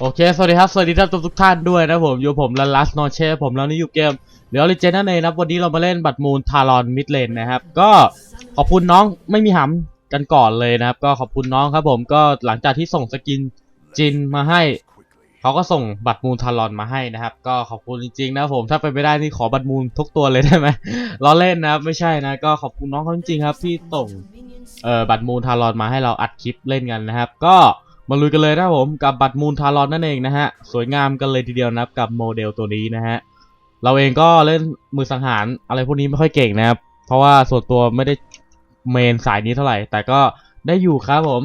โอเค สวัสดีครับ สวัสดีท่านทุกท่านด้วยนะผมอยู่ผมลันลัสนอเช่ผมแล้วนี่อยู่เกมเดี๋ยวลิเจนนั่นเองนะวันนี้เรามาเล่นบัตรมูลทารอนมิดเลนนะครับ ก็ขอบคุณน้องไม่มีหำกันก่อนเลยนะครับ ก็ขอบคุณน้องครับผมก็หลังจากที่ส่งสกินจินมาให้ เขาก็ส่งบัตรมูลทารอนมาให้นะครับ ก็ขอบคุณจริงๆนะผมถ้าเป็นไม่ได้นี่ขอบัตรมูลทุกตัวเลยได้ไหมล้อเล่นนะครับไม่ใช่นะก็ขอบคุณน้องเขาจริงๆครับที่ส่งเอ่อบัตรมูลทารอนมาให้เราอัดคลิปเล่นกันนะครับ ก็ มาลุยกันเลยนะครับผมกับบัตรมูลทารอนนั่นเองนะฮะ สวยงามกันเลยทีเดียวนะครับกับโมเดลตัวนี้นะฮะ เราเองก็เล่นมือสังหารอะไรพวกนี้ไม่ค่อยเก่งนะครับ เพราะว่าส่วนตัวไม่ได้เมนสายนี้เท่าไหร่ แต่ก็ได้อยู่ครับผม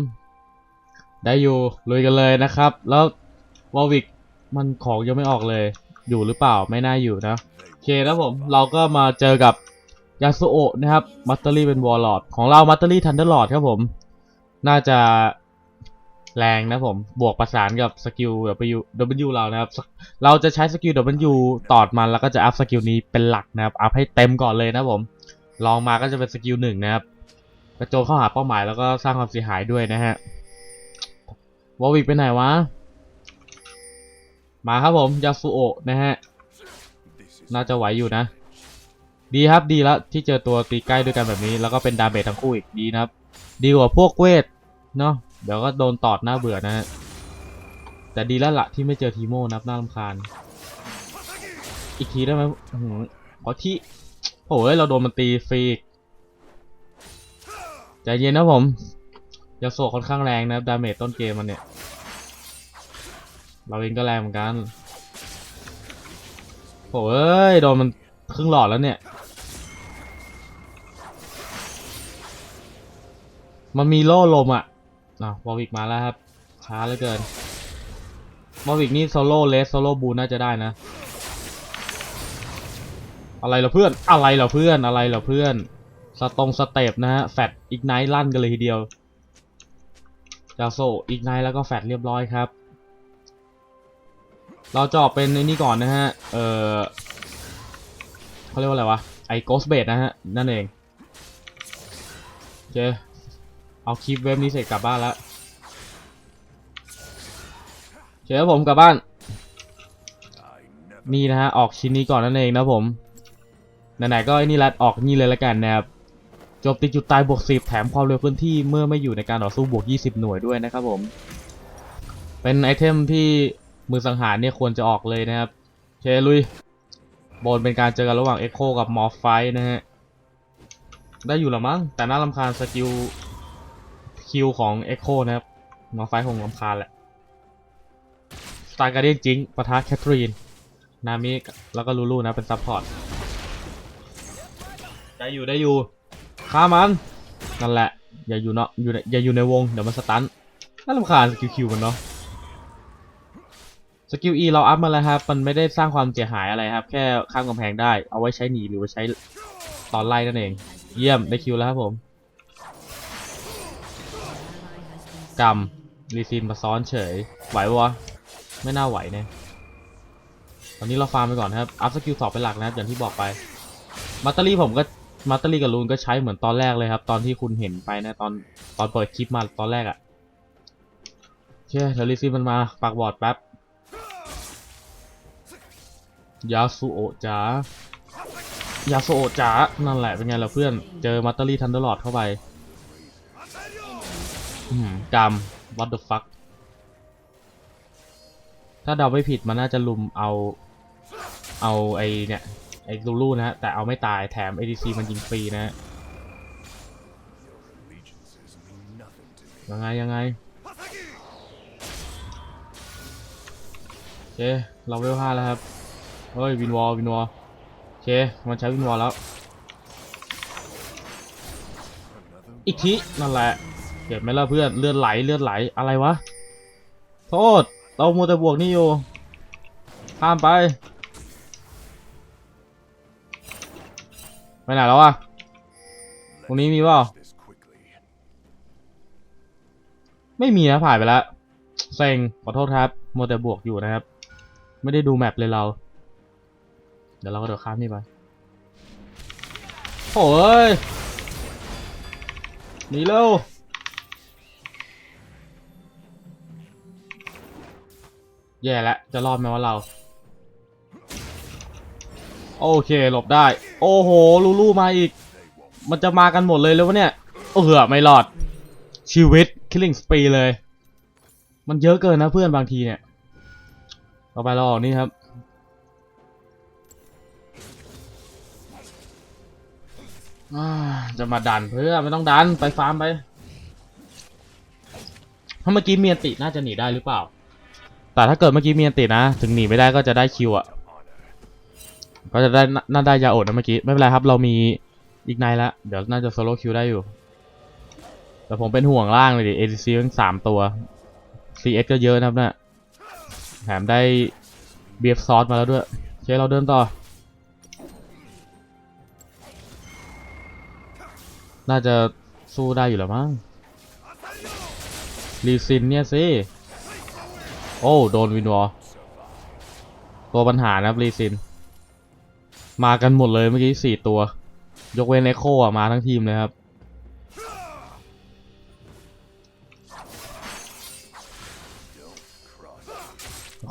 ได้อยู่ลุยกันเลยนะครับ แล้ววอลวิกมันของยังไม่ออกเลย อยู่หรือเปล่าไม่น่าอยู่นะโอเคนะผมเราก็มาเจอกับยาสุโอะนะครับมัตเตอรี่เป็นวอลลอดของเรามัตเตอรี่ทันเดอร์ลอดครับผม น่าจะ แรงนะผม บวกประสานกับสกิล W W เรานะครับ เราจะใช้สกิล W ตอดมันแล้วก็จะอัพสกิลนี้เป็นหลักนะครับ อัพให้เต็มก่อนเลยนะผม ลองมาก็จะเป็นสกิลหนึ่งนะครับ กระโจนเข้าหาเป้าหมายแล้วก็สร้างความเสียหายด้วยนะฮะ วอวิกไปไหนวะ มาครับผม ยาสุโอะนะฮะ น่าจะไหวอยู่นะ ดีครับดีแล้วที่เจอตัวตีใกล้ด้วยกันแบบนี้ แล้วก็เป็นดาเมจทั้งคู่อีกดีนะครับ ดีกว่าพวกเวทเนาะ เดี๋ยวก็โดนตอดหน้าเบื่อนะฮะ แต่ดีแล้วละที่ไม่เจอทีโมนับหน่ารำคาญ อีกทีได้ไหมขอที่โอ้ยเราโดนมันตีฟรีกใจเย็นนะผมยาโซค่อนข้างแรงนะดาเมจต้นเกมมันเนี่ย เราเองก็แรงเหมือนกันโอ้ยโดนมันครึ่งหลอดแล้วเนี่ย มันมีโล่ลมอะ อะวอวิกมาแล้วครับช้าเหลือเกินวอวิกนี่โซโล่เลสโซโล่บูน่าจะได้นะ อะไรเหรอเพื่อนอะไรเหรอเพื่อนอะไรเหรอเพื่อนสตรงสเตปนะฮะแฟดอีกไนท์ลั่นกันเลยทีเดียวจาโซอีกไนท์แล้วก็แฟดเรียบร้อยครับ เราจะออกเป็นไอ้นี่ก่อนนะฮะเออเขาเรียกว่าอะไรวะไอโกสเบดนะฮะนั่นเองโอเค เอาคลิปเว็บนี้เสร็จกลับบ้านแล้วเชิญผมกลับบ้าน นี่นะฮะ ออกชิ้นนี้ก่อนนั่นเองนะผมไหนๆก็ไอ้นี่ละออกนี่เลยละกันนะครับจมตีจุดตายบวก10 แถมความเร็วเคลื่อนที่เมื่อไม่อยู่ในการต่อสู้บวก 20 หน่วยด้วยนะครับผม เป็นไอเทมที่มือสังหารเนี่ยควรจะออกเลยนะครับเคลุยบนเป็นการเจอกันระหว่าง Echo กับ m o r p h i นะฮะ ได้อยู่ละมั้งแต่น่ารำคาญสกิล คิวของ Echo นะครับ m o r p h i คงรำคาญแหละ Star Guardian จิงปะทะแคทรีน นามิ แล้วก็ลูลูนะเป็นซัพพอร์ตได้อยู่ได้อยู่ฆ่ามันนั่นแหละ อย่าอยู่เนาะอยู่อย่าอยู่ในวง เดี๋ยวมันสตันน่ารำคาญสกิลคิวมันเนาะสกิล E เราอัพมาแล้วครับ มันไม่ได้สร้างความเสียหายอะไรครับ แค่ข้ามกำแพงได้ เอาไว้ใช้หนีหรือไว้ใช้ตอนไล่นั่นเอง เยี่ยมได้คิวแล้วครับผม กำรีซีนมาซ้อนเฉย ไหวปะวะ ไม่น่าไหวเนี่ย ตอนนี้เราฟาร์มไปก่อนครับ อัพสกิลสองเป็นหลักนะครับ อย่างที่บอกไป มัตเตอรี่ผมก็ มัตเตอรี่กับลูนก็ใช้เหมือนตอนแรกเลยครับ ตอนที่คุณเห็นไปนะ ตอน ตอนเปิดคลิปมาตอนแรกอะ่ะโอเคเดี๋ยวรีซีนมันมาปากบอร์ดแป๊บ ยาสุโอจ๋ายาสุโอจ๋านั่นแหละเป็นไงล่ะเพื่อน เจอมัตเตอรี่ทันเดอร์ลอดเข้าไป อืมกรรม what the fuck ถ้าเดาไม่ผิดมันน่าจะลุมเอา เอาไอเนี่ยไอลูลูนะฮะแต่เอาไม่ตายแถม ADC มันยิงฟรีนะฮะยังไงยังไงโอเคเราเวลห้าแล้วครับ เฮ้ยวินวอลวินวอลโอเคมันใช้วินวอลแล้ว อีกทีนั่นแหละ เก็บไหมล่ะเพื่อนเลือดไหลเลือดไหลอะไรวะ โทษ เราโมแต่บวกนี่อยู่ข้ามไป ไปไหนแล้ววะตรงนี้มีเปล่าไม่มีนะผ่านไปแล้วเซ็งขอโทษครับโมแต่บวกอยู่นะครับ ไม่ได้ดูแมปเลยเรา เดี๋ยวเราก็เดี๋ยวข้ามนี่ไปโอ้ยหนีเร็ว แย่แล้วจะรอดไหมว่าเรา โอเคหลบได้ โอ้โหลูลูมาอีก มันจะมากันหมดเลยเลยววะเนี่ยเออไม่รอด ชีวิต killing spree เลย มันเยอะเกินนะเพื่อนบางทีเนี่ยต่อไปเราออกนี่ครับจะมาดันเพื่อไม่ต้องดันไปฟาร์มไปถ้าเมื่อกี้เมียนติน่าจะหนีได้หรือเปล่า แต่ถ้าเกิดเมื่อกี้มียนตินะ ถึงหนีไม่ได้ก็จะได้คิวอะก็จะได้น่าได้ยาโอดนะเมื่อกี้ ไม่เป็นไรครับ เรามีอีกไนแล้วเดี๋ยวน่าจะโซโล่คิวได้อยู่ แต่ผมเป็นห่วงล่างเลยดิ ADC ทั้งสามตัว CX ก็เยอะนะครับเนี่ยแถมได้ BF ซอสมาแล้วด้วยโอเคเราเดินต่อ น่าจะสู้ได้อยู่แล้วมั้งรีซินเนี่ยสิ โอ้ โดนวินวอลตัวปัญหานะรีซิน มากันหมดเลยเมื่อกี้สี่ตัว ยกเว้นเอโคอะมาทั้งทีมเลยครับ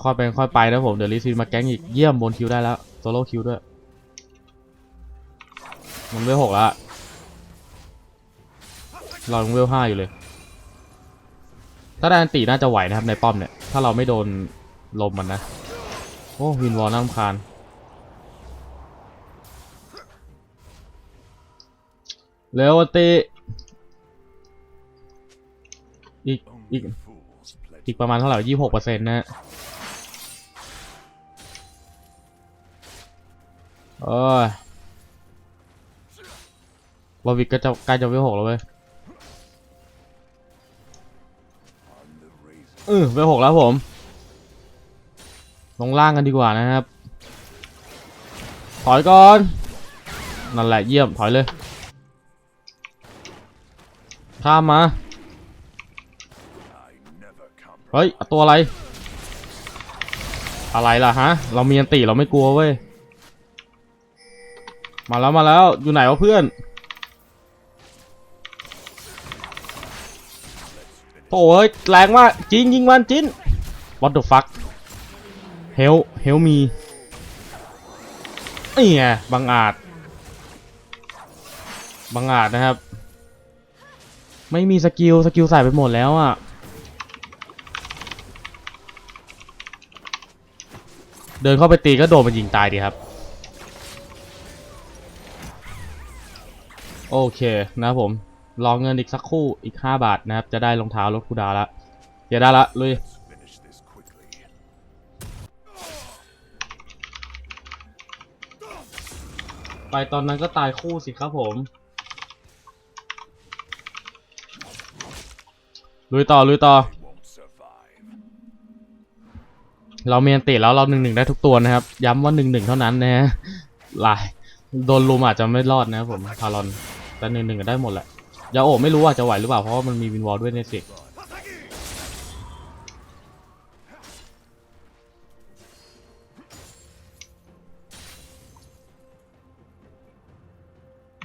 ค่อยเป็นค่อยไปนะผม เดี๋ยวรีซินมาแก๊งอีก เยี่ยมบนคิวได้แล้วโซโล่คิวด้วย มันเวลหกแล้วอะเรายังเวลห้าอยู่เลย ถ้าได้อันตีน่าจะไหวนะครับในป้อมเนี่ย ถ้าเราไม่โดนลมมันนะ โอ้วินวอลน้ำคาญเร็วตีอีกอีกอีกประมาณเท่าไหร่ยี่หกเปอร์เซ็นต์นะโอ้ยวอวิกก็จะใกล้จะเวลหกแล้วเว้ย เออเวลหกแล้วผม ลงล่างกันดีกว่านะครับ ถอยก่อน นั่นแหละเยี่ยม ถอยเลย ข้ามมา เฮ้ย ตัวอะไร อะไรล่ะฮะ เรามีอันติเราไม่กลัวเว้ย มาแล้วมาแล้ว อยู่ไหนวะเพื่อน โอ้ยแรงมากจริงยิงมันจิน what the fuck help help me นี่ไงบังอาจบังอาจนะครับ ไม่มีสกิลสกิลใส่ไปหมดแล้วอะเดินเข้าไปตีก็โดนมันยิงตายดีครับ โอเคนะผม รอเงินอีกสักคู่อีก 5 บาทนะครับ จะได้รองเท้าลดคูดาละเดี๋ยวได้ละลุยไปตอนนั้นก็ตายคู่สิครับผมลุยต่อลุยต่อ เราเมียนติแล้วเราหนึ่งหนึ่งได้ทุกตัวนะครับ ย้ำว่าหนึ่งหนึ่งเท่านั้นนะฮะลายโดนลุมอาจจะไม่รอดนะครับผมทารอนแต่หนึ่งหนึ่งก็ได้หมดแหละ ยาโอไม่รู้ว่าจะไหวหรือเปล่าเพราะว่ามันมีวินวอลด้วยในสิ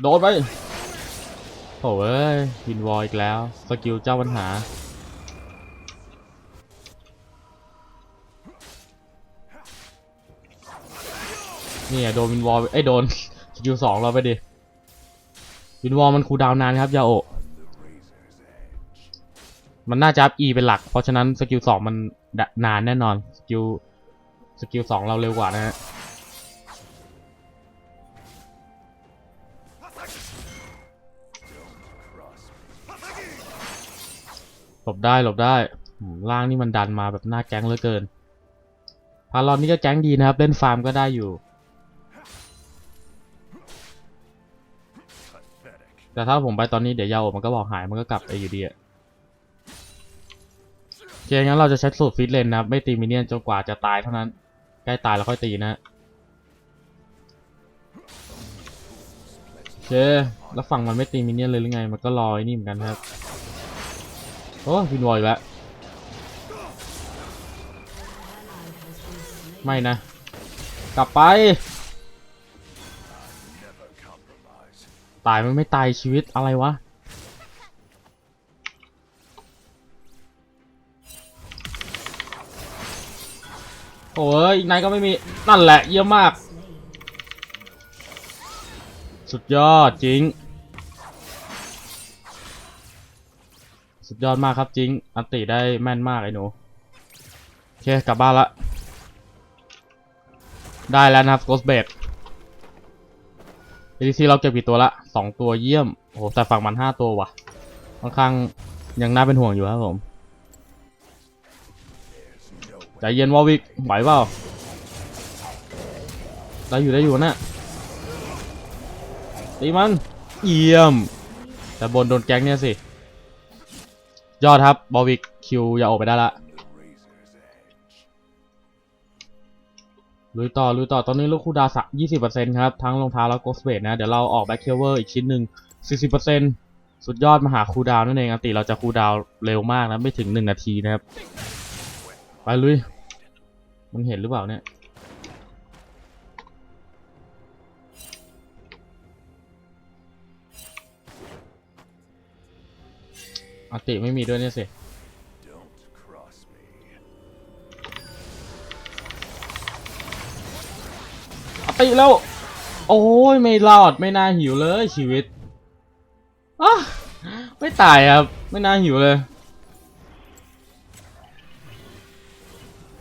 โดนไปโถ่เอ้ยวินวอลอีกแล้ว สกิลเจ้าปัญหานี่อะโดนวินวอลไอ้โดนสกิลสองเราไปดิ วินวอลมันคูดาวนานครับยาโอมันน่าจะอัพ E เป็นหลัก เพราะฉะนั้นสกิลสองมันนานแน่นอน สกิลสกิลสองเราเร็วกว่านะฮะหลบได้หลบได้ล่างนี่มันดันมาแบบหน้าแก๊งเหลือเกินพารอนนี่ก็แก๊งดีนะครับ เล่นฟาร์มก็ได้อยู่ แต่ถ้าผมไปตอนนี้เดี๋ยวยาโอมันก็บอกหายมันก็กลับไปอยู่ดีอะโอเคงั้นเราจะใช้สูตรฟิตเลนนะครับไม่ตีมินเนี่ยนจนกว่าจะตายเท่านั้น ใกล้ตายแล้วค่อยตีนะโอเคแล้วฝั่งมันไม่ตีมินเนี่ยนเลยหรือไง มันก็รอไอ้นี่เหมือนกันครับโอ้วินวอยแล้วไม่นะ กลับไป ตายมันไม่ตายชีวิตอะไรวะ โอ้ยอีกนายก็ไม่มีนั่นแหละเยี่ยมมาก สุดยอดจริง สุดยอดมากครับจริง อันติได้แม่นมากไอ้หนูโอเคกลับบ้านละได้แล้วนะครับ Ghost b a d ADC เราเก็บกี่ตัวละสองตัวเยี่ยม โอ้โหแต่ฝั่งมันห้าตัวว่ะ ค่อนข้างยังน่าเป็นห่วงอยู่ครับผมใจเย็นวอลวิกไหวเปล่าได้อยู่ได้อยู่นะตีมันเยี่ยม แต่บนโดนแก๊งเนี่ยสิ ยอดครับบอวิกคิวอย่าออกไปได้ละ ลุยต่อลุยต่อตอนนี้ลูกคูดาสักยี่สิบเปอร์เซ็นต์ครับ ทั้งรองเท้าแล้วก็สเปดนะ เดี๋ยวเราออกแบ็คเคเวอร์อีกชิ้นหนึ่งสี่สิบเปอร์เซ็นต์สุดยอดมาหาคูดาวนั่นเองอันติเราจะคูดาวเร็วมากนะ ไม่ถึงหนึ่งนาทีนะครับ ไปลุย มันเห็นหรือเปล่าเนี่ยอัติไม่มีด้วยเนี่ยสิ ติแล้ว โอ้ยไม่รอดไม่น่าหิวเลยชีวิตอะไม่ตายครับ ไม่น่าหิวเลย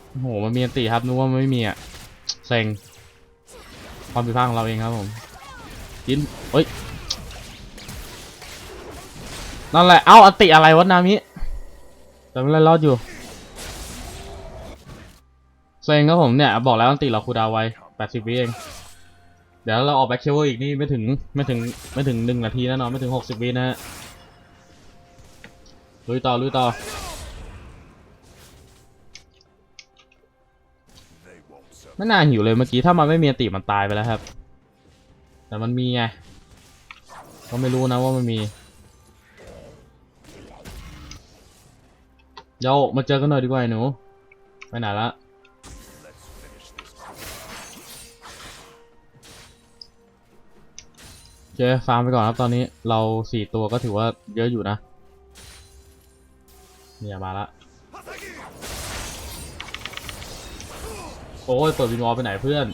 โอ้โหมันมีอันติครับนึกว่ามันไม่มีอะเซ็งความผิดพลาดของเราเองครับผมกินเฮ้ยนั่นแหละเอ้าอันติอะไรวะนามิแต่ไม่รอดอยู่เซ็งครับผมเนี่ยบอกแล้วอันติเราคูดาวไว้80วิเอง เดี๋ยวเราออกแบ็คเคเบิลอีกนี่ไม่ถึงไม่ถึงไม่ถึงหนึ่งนาทีแน่นอนไม่ถึงหกสิบวินะฮะลุยต่อลุยต่อไม่น่าหิวเลยเมื่อกี้ถ้ามันไม่มีติมันตายไปแล้วครับ แต่มันมีไงก็ไม่รู้นะว่ามันมีเดี๋ยวมาเจอกันหน่อยดีกว่าหนูไปไหนละ เคฟาร์มไปก่อนครับตอนนี้เราสี่ตัวก็ถือว่าเยอะอยู่นะ เนี่ยมาละ โอ้ยเปิดวินวอลไปไหนเพื่อน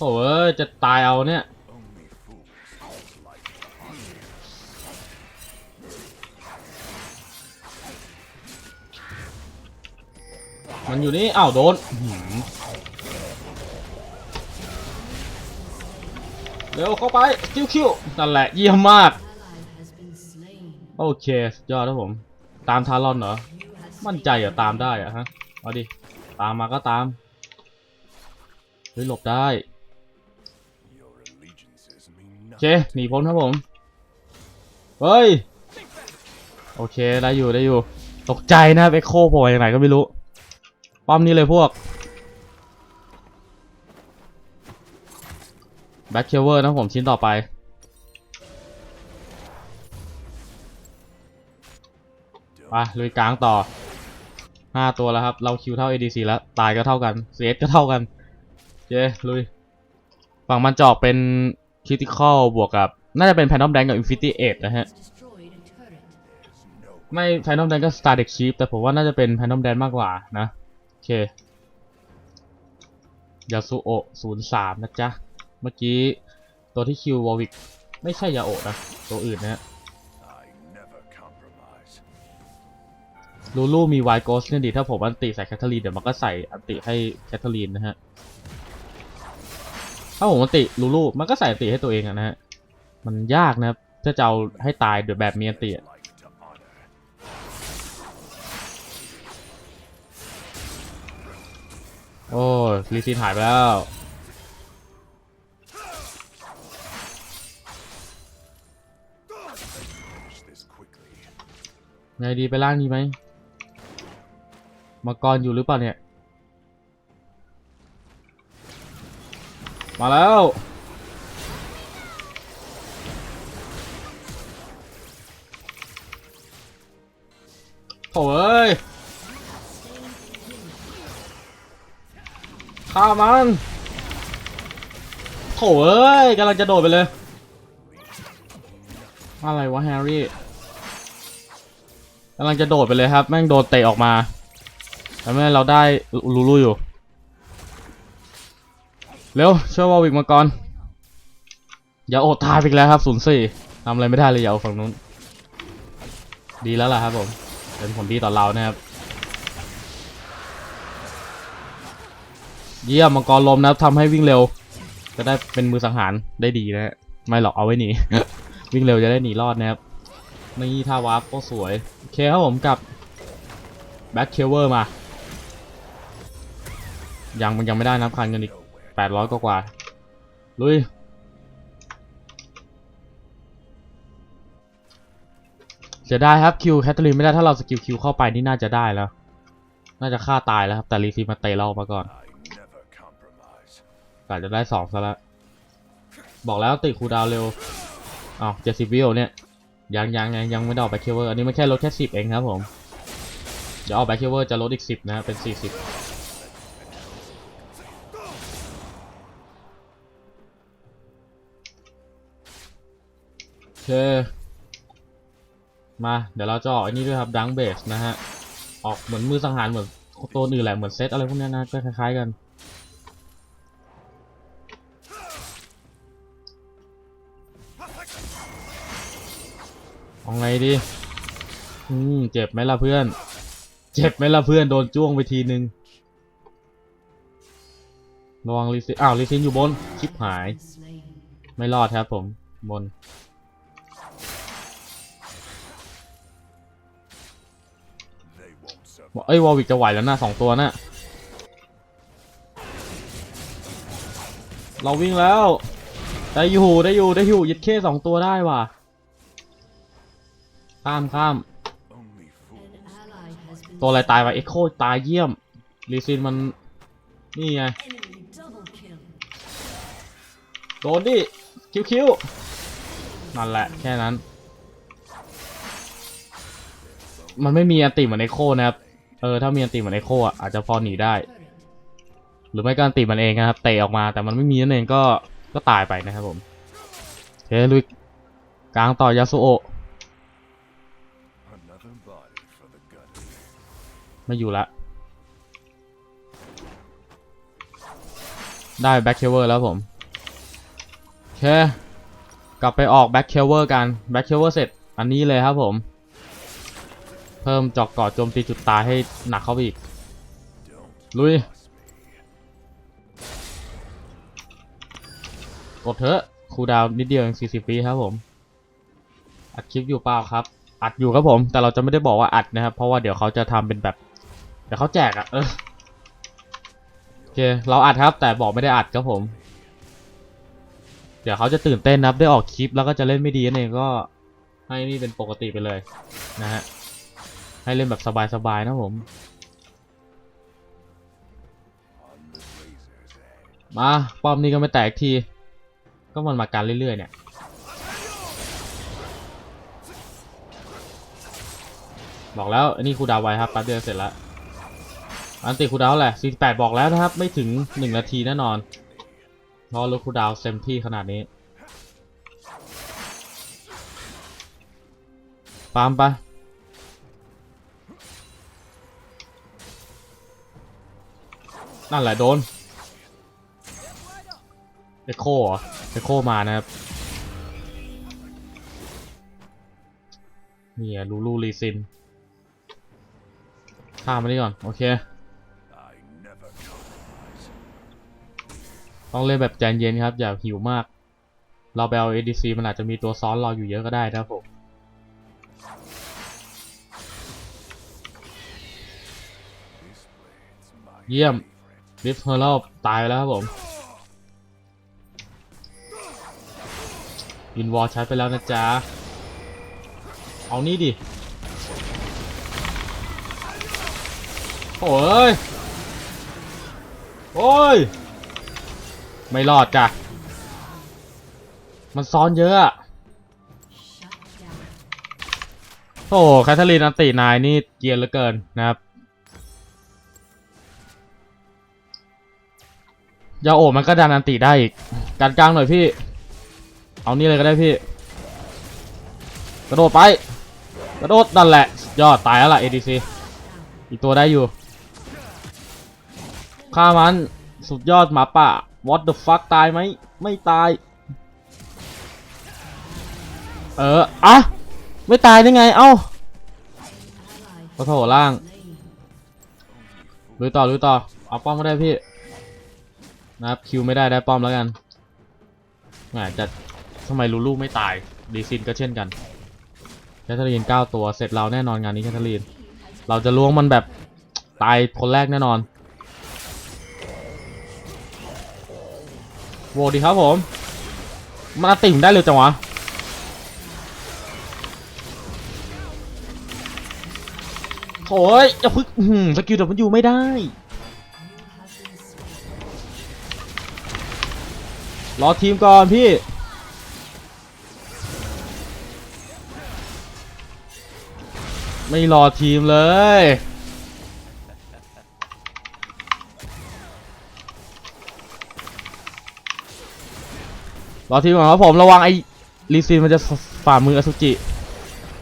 โอ้ยจะตายเอาเนี่ย มันอยู่นี่อ้าวโดนเร็วเข้าไปคิวคิวนั่นแหละเยี่ยมมาก โอเคสุดยอดครับผม ตามทารอนเหรอ มั่นใจเหรอตามได้อะฮะเอาดิ ตามมาก็ตาม เฮ้ยหลบได้โอเคหนีพ้นครับผม เฮ้ย โอเค ได้อยู่ได้อยู่ ตกใจนะครับเอ็กโคโผล่จากไหนก็ไม่รู้ ป้อมนี้เลยพวกแบ็คเคเวอร์นะผมชิ้นต่อไป ไปลุยกลางต่อห้าตัวแล้วครับ เราคิวเท่า ADC แล้ว ตายก็เท่ากัน CS ก็เท่ากันโอเคลุย ฝั่งมันจอกเป็น Critical บวกกับ น่าจะเป็น Phantom Dank กับ Infinity Edge นะฮะ ไม่ Phantom Dank ก็ Star Deck Chief แต่ผมว่าน่าจะเป็น Phantom Dank มากกว่านะ เค ยาสุโอะ03นะจ๊ะ เมื่อกี้ตัวที่คิววอลวิกไม่ใช่ยาโอะนะ ตัวอื่นนะฮะ I never compromise. ลูลูมีไวโกสเนี่ยดีถ้าผมอันติใส่แคทเธอรีนเดี๋ยวมันก็ใส่อันติให้แคทเธอรีนนะฮะ ถ้าผมอันติลูลูมันก็ใส่อันติให้ตัวเองอะนะฮะ มันยากนะครับถ้าจะเอาให้ตายโดยแบบมีอันติอะ โอ้ยรีซีนหายไปแล้ว ไงดีไปล่างดีไหมมังกรอยู่หรือเปล่าเนี่ย มาแล้วโถ่เอ้ย ฆ่ามันโถ่เอ้ยกำลังจะโดดไปเลย อะไรวะแฮร์รี่กำลังจะโดดไปเลยครับ แม่งโดนเตะออกมาแต่แม่เราได้ลูลูอยู่ เร็วช่วยวอลวิกมาก่อนอย่าอดตายไปอีกแล้วครับศูนย์สี่ทำอะไรไม่ได้เลยอย่าเอาฝั่งนู้น ดีแล้วล่ะครับผม เป็นผลดีต่อเรานะครับ เยี่ยมมังกรลมนะครับทำให้วิ่งเร็ว จะได้เป็นมือสังหารได้ดีนะฮะไม่หรอกเอาไว้หนี วิ่งเร็วจะได้หนีรอดนะครับนี่ท่าวาร์ปก็สวยโอเคครับผมกับแบ็คเคเวอร์มา ยังมันยังไม่ได้นับคันกันอีกแปดร้อยกว่าลุยเสียดายครับคิวแคทเธอรีนไม่ได้ถ้าเราสกิลคิวเข้าไปนี่น่าจะได้แล้ว น่าจะฆ่าตายแล้วครับแต่รีซีมาเตะเราอกมาก่อน กะจะได้สองซะแล้วบอกแล้วติดคูดาวเร็วอ้าวเจ็ดสิบวิโอเนี่ยยังยังยังยังไม่ได้ออกแบ็คเคเวอร์อันนี้ไมันแค่ลดแค่สิบเองครับผม เดี๋ยวออกแบ็คเคเวอร์จะลดอีกสิบนะครับเป็นสี่สิบโอเคมาเดี๋ยวเราจะออกอันนี้ด้วยครับดังเบสนะฮะ ออกเหมือนมือสังหารเหมือนตัวอื่นแหละเหมือนเซตอะไรพวกนี้นะก็คล้ายๆกัน เอาไงดี อืมเจ็บไหมล่ะเพื่อน เจ็บไหมล่ะเพื่อนโดนจ้วงไปทีนึงระวังลิซิอ้าวลิซินอยู่บนชิบหาย ไม่รอดครับผมบน เอ้ยวอลวิกจะไหวแล้วนะสองตัวน่ะเราวิ่งแล้ว ได้อยู่ได้อยู่ได้อยู่ยึดเคสองตัวได้ว่ะ ข้ามข้าม Only fools. ตัวอะไรตายวะเอ็กโคตายเยี่ยมลีซินมัน นี่ไง โดนดิ คิวคิวนั่นแหละ แค่นั้น มันไม่มีอันติเหมือนเอ็กโคนะครับ เออ ถ้ามีอันติเหมือนเอ็กโคอะอาจจะพอหนีได้ หรือไม่ก็อันติมันเองนะครับ เตะออกมาแต่มันไม่มีนั่นเองก็ก็ตายไปนะครับผมโอเคลุยกลางต่อยาสุโอะ ไม่อยู่ละ ได้แบ็คเคเวอร์แล้วผมโอเค กลับไปออกแบ็คเคเวอร์กันแบ็คเคเวอร์เสร็จอันนี้เลยครับผม เพิ่มจอกกอดโจมตีจุดตายให้หนักเข้าไปอีก ลุย กดเถอะคูดาวนิดเดียวเอง40ปีครับผม อัดคลิปอยู่เปล่าครับ อัดอยู่ครับผม แต่เราจะไม่ได้บอกว่าอัดนะครับ เพราะว่าเดี๋ยวเขาจะทำเป็นแบบ ดี๋ยวเขาแจกอะเออโอเคเราอัดครับ แต่บอกไม่ได้อัดครับผม เดี๋ยวเขาจะตื่นเต้นนับได้ออกคลิปแล้วก็จะเล่นไม่ดีนั่นเองก็ให้นี่เป็นปกติไปเลยนะฮะให้เล่นแบบสบายๆนะผม มาป้อมนี้ก็ไม่แตกที ก็มันมากันเรื่อยๆเนี่ยบอกแล้วอันนี้ครูดาวไว้ครับแป๊บเดียวเสร็จแล้ว อันติคูดาวแหละ48บอกแล้วนะครับ ไม่ถึง 1 นาทีแน่นอนเพราะรถคูดาวเต็มที่ขนาดนี้ปามไปนั่นแหละโดนเอโคเหรอเอโคมานะครับนี่อะลูลูลีซินข้ามมานี่ก่อน โอเค ต้องเล่นแบบใจเย็นครับ อย่าหิวมาก เราไปเอา ADC มันอาจจะมีตัวซ้อนเราอยู่เยอะก็ได้นะผมเยี่ยม favorite. ริฟเฮอร์ลตายแล้วครับผมยินวอลใช้ไปแล้วนะจ๊ะ เอานี่ดิ โอ้ย โอ้ย ไม่รอดจ้ะ มันซ้อนเยอะอะโอ้แคทเธอรีนอันตินายนี่เกียนเหลือเกินนะครับยาโอมันก็ดันอันติได้อีกการกลางหน่อยพี่ เอานี่เลยก็ได้พี่ กระโดดไป กระโดดนั่นแหละ ยอดตายแล้วล่ะ ADC อีกตัวได้อยู่ฆ่ามัน สุดยอดหมาป่า What the fuck ตายไหมไม่ตาย เอออะไม่ตายได้ไง เอ้าขอโทษล่างลุยต่อลุยต่อ เอาป้อมก็ได้พี่ นะครับคิวไม่ได้ได้ป้อมแล้วกันแหมจะทำไมลูลูไม่ตาย ดีซินก็เช่นกันแคทเธอรีนเก้าตัว เสร็จเราแน่นอนงานนี้แคทเธอรีน เราจะล้วงมันแบบตายคนแรกแน่นอน โวดีครับผมมันอัดติ่มได้เร็วจังวะโอ้ยจะพึ่งสกิลแต่มันอยู่ไม่ได้ รอทีมก่อนพี่ ไม่รอทีมเลย รอทีมก่อนครับผมระวังไอ้ลีซินมันจะฝ่ามืออสุจิ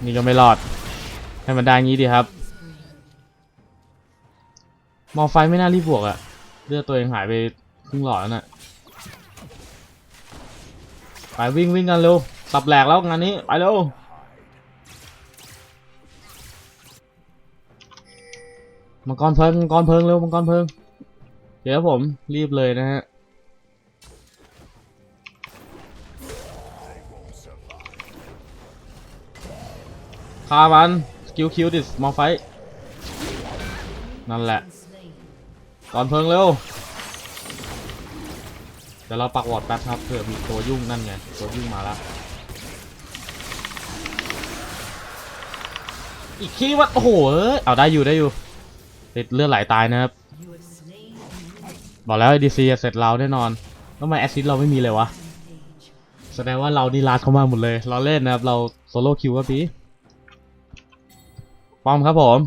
นี่ก็ไม่รอด ให้มันได้งี้ดีครับ มอไฟไม่น่ารีบบวกอะเลือดตัวเองหายไปครึ่งหลอดแล้วน่ะไปวิ่งวิ่งกันเร็วสับแหลกแล้วงานนี้ไปเร็วมังกรเพลิงมังกรเพลิงเร็วมังกรเพลิงเดี๋ยวผมรีบเลยนะฮะ ฆ่ามันสกิลคิวดิสมอไฟนั่นแหละก่อนเพลิงเร็วเดี๋ยวเราปักวอร์ดแป๊บครับเผื่อมีตัวยุ่งนั่นไงตัวยุ่งมาล้วอีกทีว่าโอ้โหเอาได้อยู่ได้อยู่ ติดเลือดไหลาตายนะครับ บอกแล้วไอดีซีเสร็จเราแน่นอนทำไมแอซิสเราไม่มีเลยวะ แสดงว่าเรานี่ลาดเข้ามาหมดเลย เราเล่นนะครับ เราโซโล่คิวครับพี่ ป้อมครับผม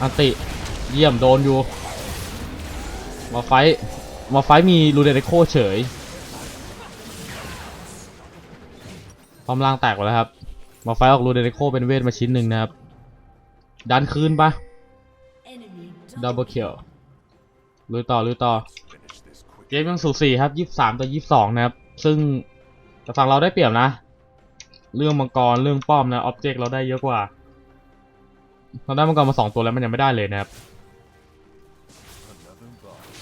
อันติ เยี่ยมโดนอยู่ มาไฟท์มาไฟท์มีรูเดเนโคเฉยความล่างแตกหมดแล้วครับ มาไฟท์ออกรูเดเนโคเป็นเวทมาชิ้นหนึ่งนะครับ ดันคืนปะดับเบิลเคิลลุยต่อลุยต่อเกมยังสูสีครับ 23 ต่อ 22 นะครับ ซึ่ง แต่ฝั่งเราได้เปรียบนะ เรื่องมังกรเรื่องป้อมนะอ็อบเจกต์เราได้เยอะกว่า เราได้มังกรมา2ตัวแล้วมันยังไม่ได้เลยนะครับ Another body.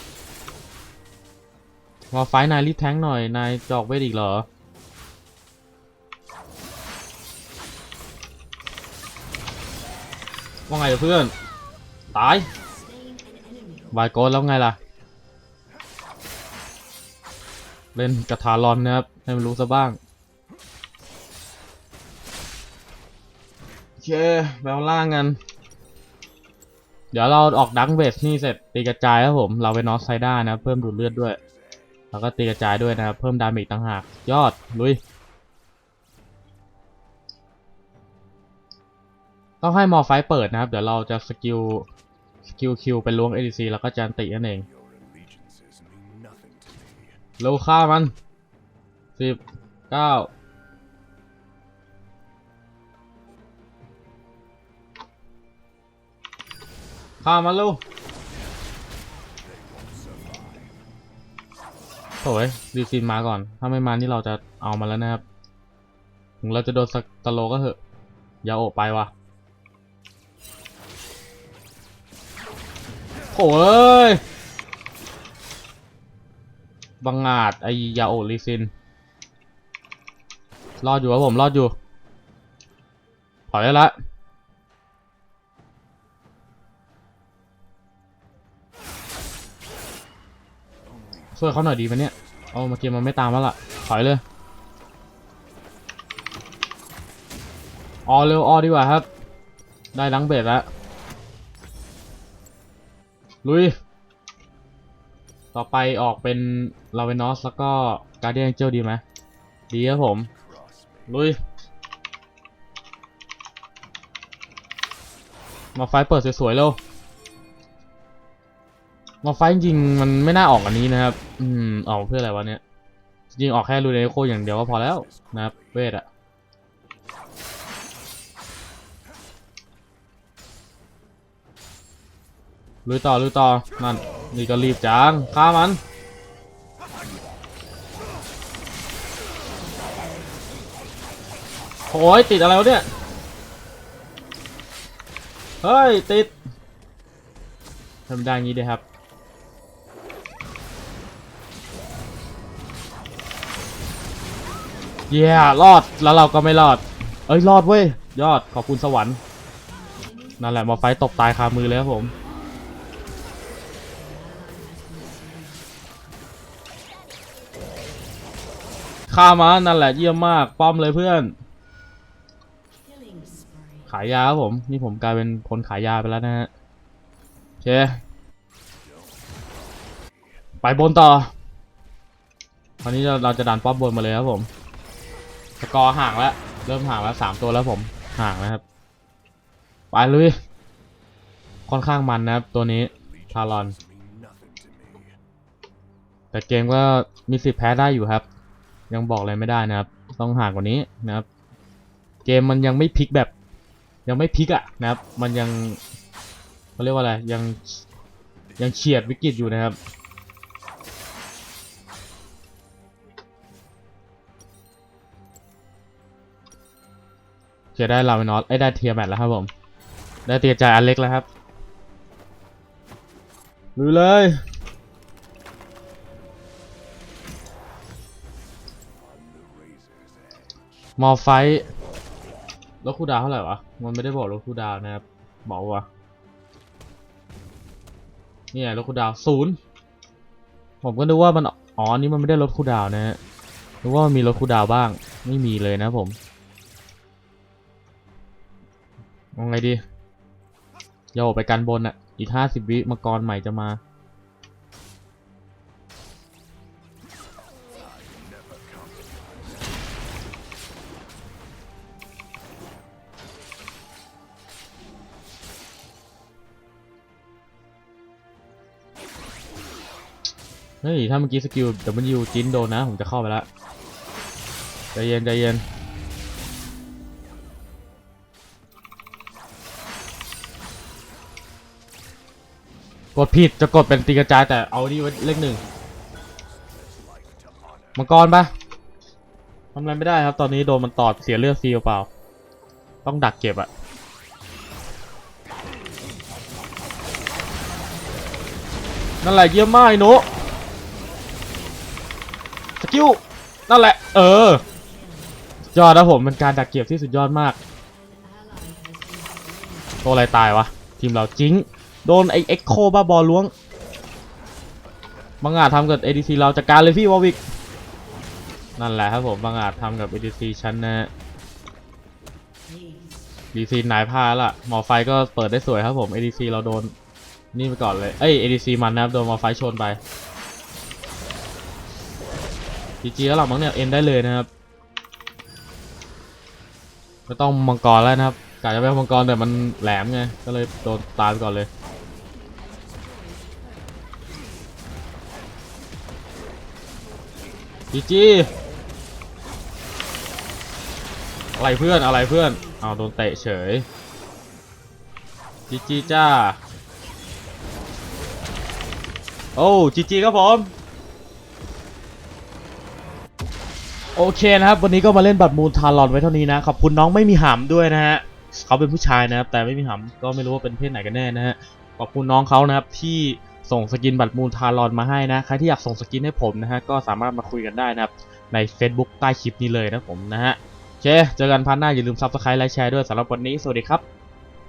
มาไฟนายรีบแทงค์หน่อย นายจอกเวทอีกเหรอ ว่าไงเพื่อน ตาย วายโกดแล้วไงล่ะ เล่นกระทารอนนะครับ ให้มันรู้ซะบ้างโอเคแบลล่างกัน เดี๋ยวเราออกดังเบสนี่เสร็จตีกระจายครับผม เราไปนอสไซด้านะครับเพิ่มดูดเลือดด้วย แล้วก็ตีกระจายด้วยนะครับเพิ่มดาเมจต่างหาก ยอด ลุย ต้องให้มอไฟเปิดนะครับ เดี๋ยวเราจะสกิลสกิลคิวไปล้วง ADC แล้วก็จานตินั่นเอง Your allegiances mean nothing to me. เร็วฆ่ามัน สิบเก้าฆ่ามันเร็วโถ่ยดีซีนมาก่อน ถ้าไม่มานี่เราจะเอามาแล้วนะครับ ถึงเราจะโดนสักตะโลก็เถอะ อย่าโอบไปวะโอ้ยบังอาจไอยาโอลิซิน รอดอยู่ครับผมรอดอยู่ ถอยได้ละช่วยเขาหน่อยดีไหมเนี่ยเอามาเกมมันไม่ตามแล้วล่ะ ถอยเลยออเร็วออดีกว่าครับ ได้ลังเบสแล้ว ลุย ต่อไปออกเป็นลาเวนอสแล้วก็การเดียนเจลดีไหมดีครับผม ลุย มาไฟเปิดสวยๆเร็ว มาไฟจริงๆมันไม่น่าออกอันนี้นะครับ อืมออกเพื่ออะไรวะเนี่ย จริงๆออกแค่รูเนโคอย่างเดียวก็พอแล้วนะครับเวทอะลุยต่อลุยต่อนั่นนี่ก็รีบจังฆ่ามัน โอ้ยติดอะไรวะเนี่ย เฮ้ย ติดทำได้งี้ดีครับ เย้รอดแล้วเราก็ไม่รอด เอ้ย รอดเว้ย ยอดขอบคุณสวรรค์ นั่นแหละมาไฟต์ตกตายคามือเลยครับผมฆ่ามันนั่นแหละเยี่ยมมาก ป้อมเลยเพื่อนายยาครับผม นี่ผมกลายเป็นคนขายยาไปแล้วนะฮะโอเค ไปบนต่อตอนนี้เราเราจะดันป้อมบนมาเลยครับผมสกอร์ห่างแล้ว เริ่มห่างแล้วสามตัวแล้วผมห่างนะครับ ไปลุยค่อนข้างมันนะครับ ตัวนี้ Talon. Legions mean nothing to me. แต่เกมก็มีสิทธิ์แพ้ได้อยู่ครับ ยังบอกอะไรไม่ได้นะครับ ต้องห่างกว่านี้นะครับ เกมมันยังไม่พลิกแบบ ยังไม่พลิกอะนะครับ มันยังเขาเรียกว่าอะไรยังยังเฉียดวิกฤตอยู่นะครับจะได้ลาเวนอสไอ้ได้เทียแมทแล้วครับผม ได้เตียใจอันเล็กแล้วครับลุยเลยมอไฟท์ลดคูดาเท่าไหร่วะ มันไม่ได้บอกลดคูดาวนะครับ บอกว่าเนี่ยลดคูดาวศูนย์ผมก็นึกว่ามันอ๋อนี่มันไม่ได้ลดคูดาวนะฮะนึกว่ามันมีลดคูดาวบ้าง ไม่มีเลยนะผมเอาไงดีโยไปกันบนอะ อีกห้าสิบวิมังกรใหม่จะมา ฮ้ย ถ้าเมื่อกี้สกิล W จิ้นโดนนะ ผมจะเข้าไปแล้วใจเย็นใจเย็นกดผิดจะกดเป็นตีกระจายแต่เอานี่ไว้เลขหนึ่งมังกรปะทำอะไรไม่ได้ครับ ตอนนี้โดนมันตอดเสียเลือดฟรีเปล่า ต้องดักเก็บอะนั่นแหละเยี่ยมมากไอ้หนุส กิลนั่นแหละ เออยอดนะผมเป็นการดักเก็บที่สุดยอดมาก ตัวอะไรตายวะ ทีมเราจิ้ง โดนไอเอ็กโคบ้าบอลล้วงบังอาจทำกับ ADC เราจัดการเลยพี่วอวิกนั่นแหละครับผมบังอาจทำกับ ADC ชั้นนะฮะ ADC นายพาละหมอไฟก็เปิดได้สวยครับผม ADC เราโดนนี่ไปก่อนเลย เอ้ย ADC มันนะครับ โดนหมอไฟชนไป GG แล้วหรอมั้งเนี่ยเอ็นได้เลยนะครับไม่ต้องมังกรแล้วนะครับกะจะไปเอามังกรแต่มันแหลมไงก็เลยโดนตายไปก่อนเลยจีจีอะไรเพื่อนอะไรเพื่อนเอาโดนเตะเฉยจีจีจ้าโอ้จีจีครับผม โอเคนะครับวันนี้ก็มาเล่นบัตรมูลทารอนไว้เท่านี้นะ ขอบคุณน้องไม่มีหำด้วยนะฮะเขาเป็นผู้ชายนะครับแต่ไม่มีหำก็ไม่รู้ว่าเป็นเพศไหนกันแน่นะฮะขอบคุณน้องเขานะครับที่ส่งสกินบัตรมูลทารอนมาให้นะใครที่อยากส่งสกินให้ผมนะฮะก็สามารถมาคุยกันได้นะครับใน Facebook ใต้คลิปนี้เลยนะผมนะฮะโอเคเจอกันพันหน้าอย่าลืม Subscribe และแชร์ด้วยสำหรับวันนี้สวัสดีครับ